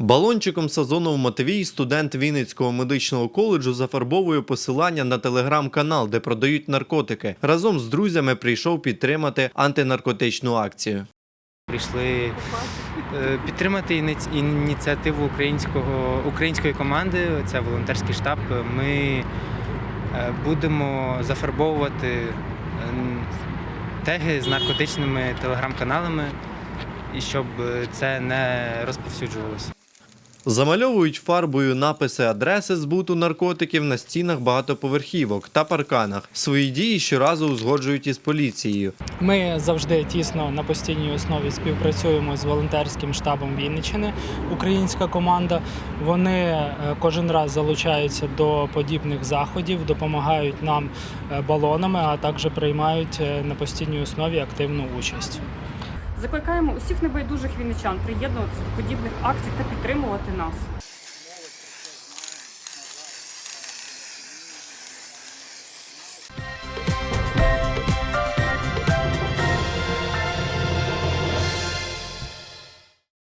Балончиком сезону в Матвій студент Вінницького медичного коледжу зафарбовує посилання на телеграм-канал, де продають наркотики. Разом з друзями прийшов підтримати антинаркотичну акцію. Прийшли е, підтримати ініці- ініціативу українського, української команди, це волонтерський штаб. Ми е, будемо зафарбовувати е, теги з наркотичними телеграм-каналами, і щоб це не розповсюджувалося. Замальовують фарбою написи адреси збуту наркотиків на стінах багатоповерхівок та парканах. Свої дії щоразу узгоджують із поліцією. Ми завжди тісно на постійній основі співпрацюємо з волонтерським штабом Вінниччини, українська команда. Вони е, кожен раз залучаються до подібних заходів, допомагають нам е, балонами, а також приймають е, на постійній основі активну участь. Закликаємо усіх небайдужих вінничан приєднуватися до подібних акцій та підтримувати нас.